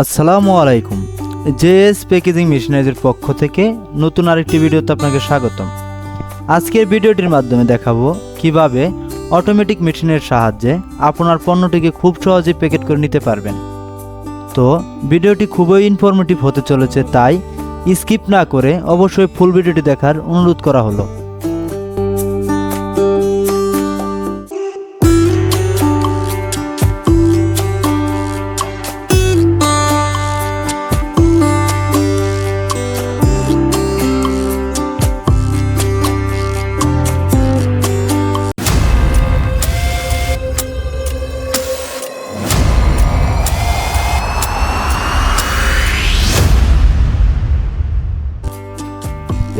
আসসালামু আলাইকুম। JS packaging মেশিনারিজের পক্ষ থেকে নতুন আরেকটি ভিডিওতে আপনাকে স্বাগতম। আজকের ভিডিওটির মাধ্যমে দেখাবো কীভাবে অটোমেটিক মেশিনের সাহায্যে আপনার পণ্যটিকে খুব সহজে প্যাকেট করে নিতে পারবেন। তো ভিডিওটি খুবই ইনফরমেটিভ হতে চলেছে, তাই স্কিপ না করে অবশ্যই ফুল ভিডিওটি দেখার অনুরোধ করা হলো।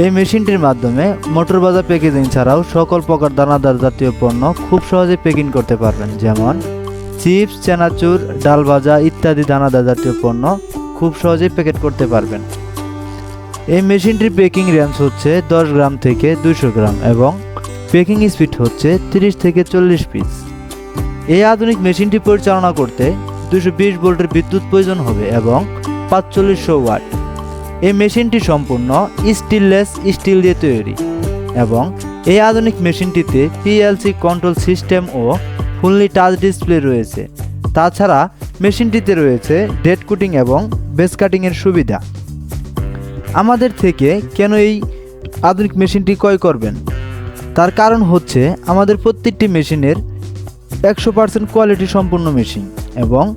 এই মেশিনটির মাধ্যমে মোটর বাজার প্যাকেজিং ছাড়াও সকল প্রকার দানাদার জাতীয় পণ্য খুব সহজে প্যাকিং করতে পারবেন, যেমন চিপস, চানাচুর, ডাল ভাজা ইত্যাদি দানাদার জাতীয় পণ্য খুব সহজেই প্যাকেট করতে পারবেন। এই মেশিনটির প্যাকিং রেঞ্জ হচ্ছে দশ গ্রাম থেকে দুশো গ্রাম এবং প্যাকিং স্পিড হচ্ছে তিরিশ থেকে চল্লিশ পিস এই আধুনিক মেশিনটি পরিচালনা করতে দুশো বিশ ভোল্টের বিদ্যুৎ প্রয়োজন হবে এবং পাঁচচল্লিশশো ওয়াট। এই মেশিনটি সম্পূর্ণ স্টিললেস স্টিল দিয়ে তৈরি এবং এই আধুনিক মেশিনটিতে পিএলসি কন্ট্রোল সিস্টেম ও ফুললি টাচ ডিসপ্লে রয়েছে। তাছাড়া মেশিনটিতে রয়েছে ডেড কুটিং এবং বেস কাটিংয়ের সুবিধা। আমাদের থেকে কেন এই আধুনিক মেশিনটি ক্রয় করবেন? তার কারণ হচ্ছে আমাদের প্রত্যেকটি মেশিনের একশো পার্সেন্ট কোয়ালিটি সম্পূর্ণ মেশিন এবং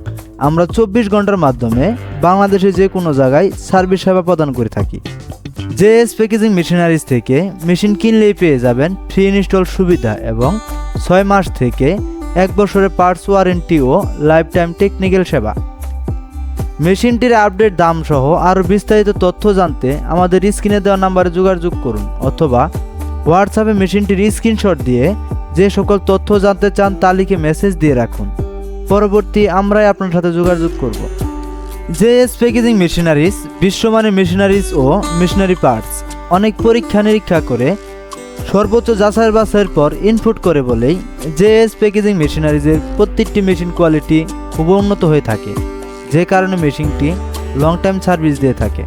আমরা চব্বিশ ঘণ্টার মাধ্যমে বাংলাদেশে যে কোনো জায়গায় সার্ভিস সেবা প্রদান করে থাকি। জেএস প্যাকেজিং মেশিনারিজ থেকে মেশিন কিনলেই পেয়ে যাবেন ফ্রি ইনস্টল সুবিধা এবং ছয় মাস থেকে এক বছরের পার্টস ওয়ারেন্টি ও লাইফ টাইম টেকনিক্যাল সেবা। মেশিনটির আপডেট দাম সহ আরও বিস্তারিত তথ্য জানতে আমাদের স্ক্রিনে দেওয়া নাম্বারে যোগাযোগ করুন অথবা হোয়াটসঅ্যাপে মেশিনটির স্ক্রিনশট দিয়ে যে সকল তথ্য জানতে চান তা লিখে মেসেজ দিয়ে রাখুন। পরবর্তী আমরাই আপনার সাথে যোগাযোগ করব। জেএস প্যাকেজিং মেশিনারিজ, বিশ্বমানের মেশিনারিজ ও মেশিনারি পার্টস। অনেক পরীক্ষা নিরীক্ষা করে সর্বোচ্চ যাচাই বাছাইয়ের পর ইনপুট করে বলেই জেএস প্যাকেজিং মেশিনারিজের প্রত্যেকটি মেশিন কোয়ালিটি খুব উন্নত হয়ে থাকে। যে কারণে মেশিনটি লং টাইম সার্ভিস দিয়ে থাকে।